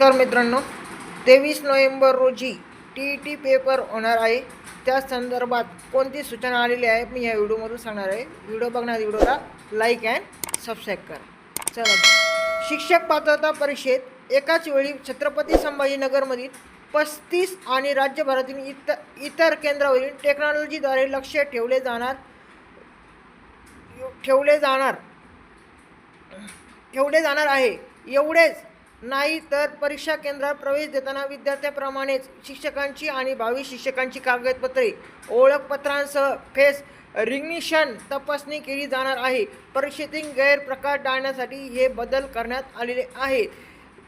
तर मित्रांनो तेवीस नोव्हेंबर रोजी टी ई टी पेपर होणार आहे. त्या संदर्भात कोणती सूचना आलेली आहे मी या व्हिडिओमधून सांगणार आहे. व्हिडिओ बघणार व्हिडिओला लाईक अँड सबस्क्राईब करा. चला शिक्षक पात्रता परीक्षेत एकाच वेळी छत्रपती संभाजीनगरमधील पस्तीस आणि राज्यभरातील इतर इतर केंद्रावरील टेक्नॉलॉजीद्वारे लक्ष ठेवले जाणार ठेवले जाणार ठेवले जाणार आहे. एवढेच नाही तर परीक्षा केंद्रात प्रवेश देताना विद्यार्थ्याप्रमाणेच शिक्षकांची आणि भावी शिक्षकांची कागदपत्रे ओळखपत्रांसह फेस रिग्निशन तपासणी केली जाणार आहे. परीक्षेतील गैरप्रकार टाळण्यासाठी हे बदल करण्यात आलेले आहेत.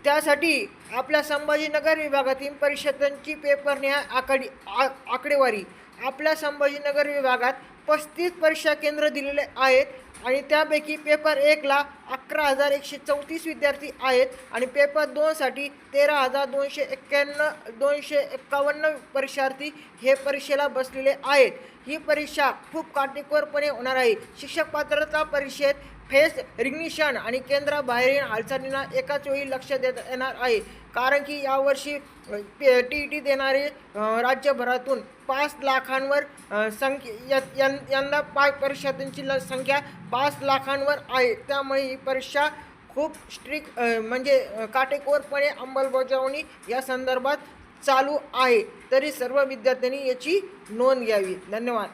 त्यासाठी आपल्या संभाजीनगर विभागातील परिषदांची पेपर न्याय आकडी आ आकडेवारी आपल्या संभाजीनगर विभागात पस्तीस परीक्षा केंद्र दिलेले आहेत आणि त्यापैकी पेपर एकला अकरा हजार एकशे चौतीस विद्यार्थी आहेत आणि पेपर दोनसाठी तेरा हजार दोनशे एक्क्याण्णव दोनशे एक्कावन्न परीक्षार्थी हे परीक्षेला बसलेले आहेत. ही परीक्षा खूप काटेकोरपणे होणार आहे. शिक्षक पात्रता परीक्षेत फेस रिग्निशन आणि केंद्राबाहेरील हालचालींना एकाच वेळी लक्ष देत येणार आहे. कारण की यावर्षी टी ई टी देणारे राज्यभरातून पाच लाखांवर संख्या यंदा पाच परीक्षार्थींची ल संख्या पाच लाखांवर आहे. त्यामुळे ही परीक्षा खूप स्ट्रिक म्हणजे काटेकोरपणे अंमलबजावणी या संदर्भात चालू आहे. तरी सर्व विद्यार्थ्यांनी याची नोंद घ्यावी. धन्यवाद.